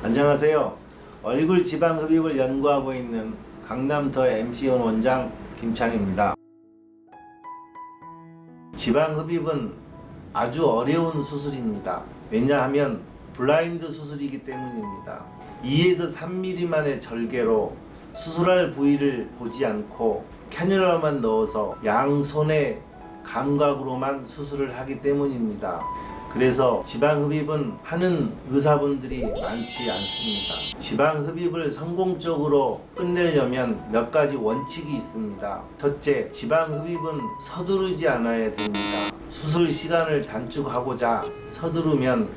안녕하세요. 얼굴 지방 흡입을 연구하고 있는 강남 더 MC원 원장 김창입니다. 지방 흡입은 아주 어려운 수술입니다. 왜냐하면 블라인드 수술이기 때문입니다. 2에서 3mm만의 절개로 수술할 부위를 보지 않고 캐뉼라만 넣어서 양손의 감각으로만 수술을 하기 때문입니다. 그래서 지방 흡입은 하는 의사분들이 많지 않습니다. 지방 흡입을 성공적으로 끝내려면 몇 가지 원칙이 있습니다. 첫째, 지방 흡입은 서두르지 않아야 됩니다. 수술 시간을 단축하고자 서두르면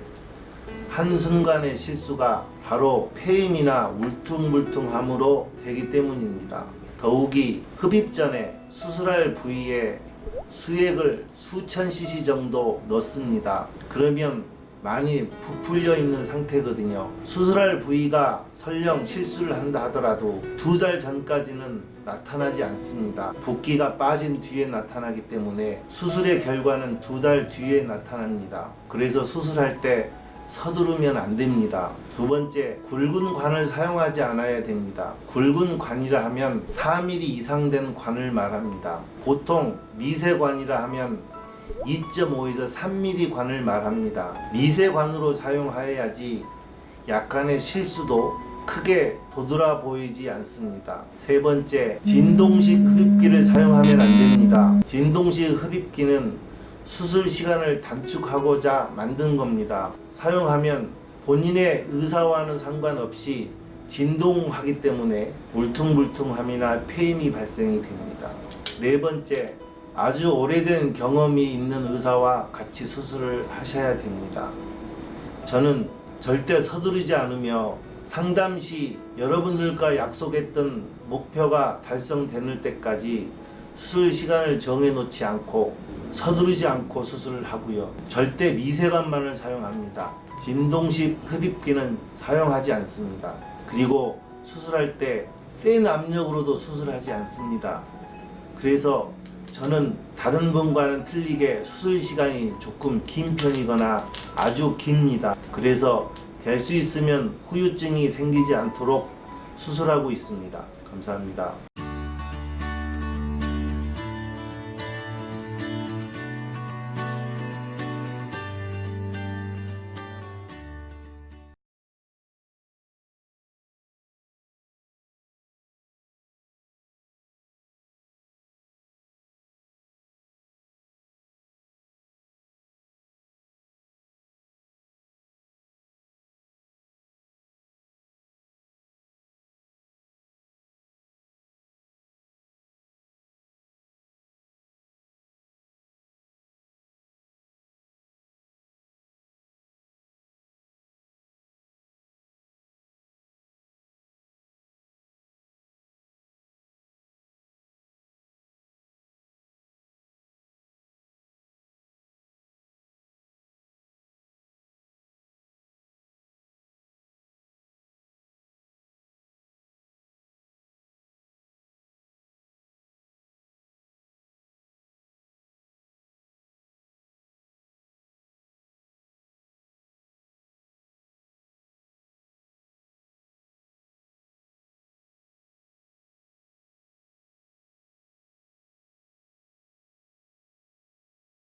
한순간의 실수가 바로 폐임이나 울퉁불퉁함으로 되기 때문입니다. 더욱이 흡입 전에 수술할 부위에 수액을 수천 cc 정도 넣습니다. 그러면 많이 부풀려 있는 상태거든요. 수술할 부위가 설령 실수를 한다 하더라도 두 달 전까지는 나타나지 않습니다. 붓기가 빠진 뒤에 나타나기 때문에 수술의 결과는 두 달 뒤에 나타납니다. 그래서 수술할 때 서두르면 안 됩니다. 두 번째, 굵은 관을 사용하지 않아야 됩니다. 굵은 관이라 하면 4mm 이상 된 관을 말합니다. 보통 미세관이라 하면 2.5에서 3mm 관을 말합니다. 미세관으로 사용하여야지 약간의 실수도 크게 도드라 보이지 않습니다. 세 번째, 진동식 흡입기를 사용하면 안 됩니다. 진동식 흡입기는 수술 시간을 단축하고자 만든 겁니다. 사용하면 본인의 의사와는 상관없이 진동하기 때문에 울퉁불퉁함이나 폐임이 발생이 됩니다. 네 번째, 아주 오래된 경험이 있는 의사와 같이 수술을 하셔야 됩니다. 저는 절대 서두르지 않으며 상담 시 여러분들과 약속했던 목표가 달성되는 때까지 수술 시간을 정해 놓지 않고 서두르지 않고 수술을 하고요. 절대 미세관만을 사용합니다. 진동식 흡입기는 사용하지 않습니다. 그리고 수술할 때 센 압력으로도 수술하지 않습니다. 그래서 저는 다른 분과는 틀리게 수술 시간이 조금 긴 편이거나 아주 깁니다. 그래서 될 수 있으면 후유증이 생기지 않도록 수술하고 있습니다. 감사합니다.